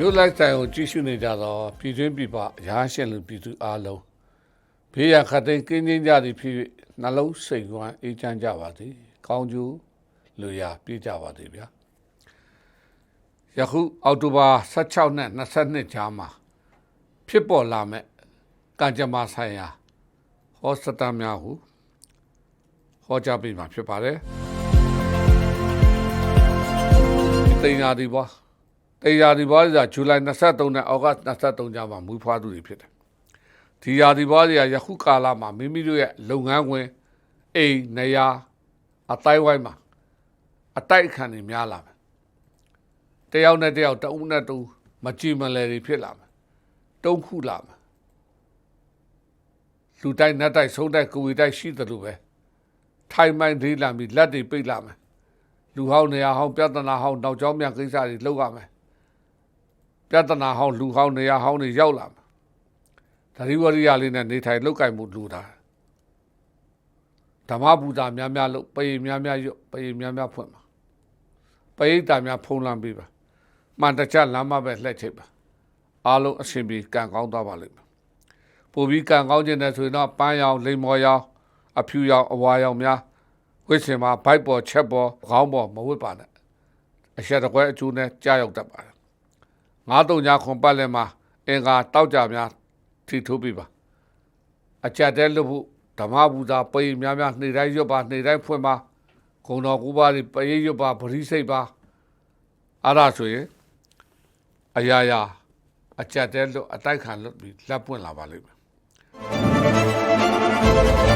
ရုပ်လိုက်တိုင်ကိုကြည့်ရှုနေကြတော့ပြည်တွင်းပြည်ပရာရှင်လူပြည်သူအားလုံးဘေးရန်ခတ်သိမ်းကင်းကျင်းကြသည်ဖြစ်၍နှလုံးစိတ်ဝမ်းအေးချမ်းကြပါသည်ကောင်းကျိုးလူရာပြည့်ကြပါသည်ဗျာယခုအောက်တိုဘာ16နဲ့22ကြားမှာဖြစ်ပေါ်လာမဲ့ကံကြမ္မာဆိုင်ရာဟောစတာများဟုဟောကြားပေးမှာဖြစ်ပါတယ်တင်ညာဒီပွား တေယာဒီဘွားကြီးကဇူလိုင်23နဲ့ဩဂတ်23ကျမှမူဖွားသူတွေဖြစ်တယ်။ဒီယာဒီဘွားကြီးကယခုကာလမှာမိမိတို့ရဲ့လုပ်ငန်းခွင်အိမ်နေရာအတိုင်းဝိုင်းမှာအတိုက်အခံတွေများလာမယ်။တယောက်နဲ့တယောက်တဦးနဲ့တဦးမကြည်မလဲတွေဖြစ်လာမယ်။တုံးခုလာမယ်။လူတိုက်နတ်တိုက်ဆုံးတိုက်ကိုဝီတိုက်ရှိတယ်လို့ပဲထိုင်မိုင်းဒေးလာပြီးလက်တွေပိတ်လာမယ်။လူဟောင်းနေရာဟောင်းပြဿနာဟောင်းနောက်ကျောင်းမြကိစ္စတွေလုပ်ရမယ်။ ပြဿနာဟောင်းလူဟောင်းနေရာဟောင်းတွေရောက်လာမှာသတိဝရိယလေးနဲ့နေထိုင်လောက်ကင်မှုလူတာဓမ္မဘူတာများများလို့ပေများများရွတ်ပေများများဖွင့်ပါပိဋကများဖုံးလန်းပေးပါမှန်တချလမ်းမပဲလှည့်ချိတ်ပါအားလုံးအရှင်ပြီးကံကောင်းသွားပါလိမ့်မယ်ပို့ပြီးကံကောင်းခြင်းနဲ့ဆိုရင်တော့ပန်းရောင်လိမ္မော်ရောင်အဖြူရောင်အဝါရောင်များဝိစင်မှာဘိုက်ပေါ်ချက်ပေါ်ခေါင်းပေါ်မဝတ်ပါနဲ့အရှက်တကွဲအကျိုးနဲ့ကြားရောက်တတ်ပါတယ် 9-3ညခွန်ပတ်လည်မှာအင်္ဂါတောက်ကြများထီထိုးပြပါအကြက်တဲလို့ဖို့ဓမ္မပူဇာပိန်များများနေတိုင်းရွတ်ပါနေတိုင်းဖွင့်ပါဂုံတော်ကူပါလေးပရိရွတ်ပါပရိစိတ်ပါအဲ့ဒါဆိုရင်အရာရာအကြက်တဲလို့အတိုက်ခံလို့ပြီးလက်ပွင့်လာပါလိမ့်မယ်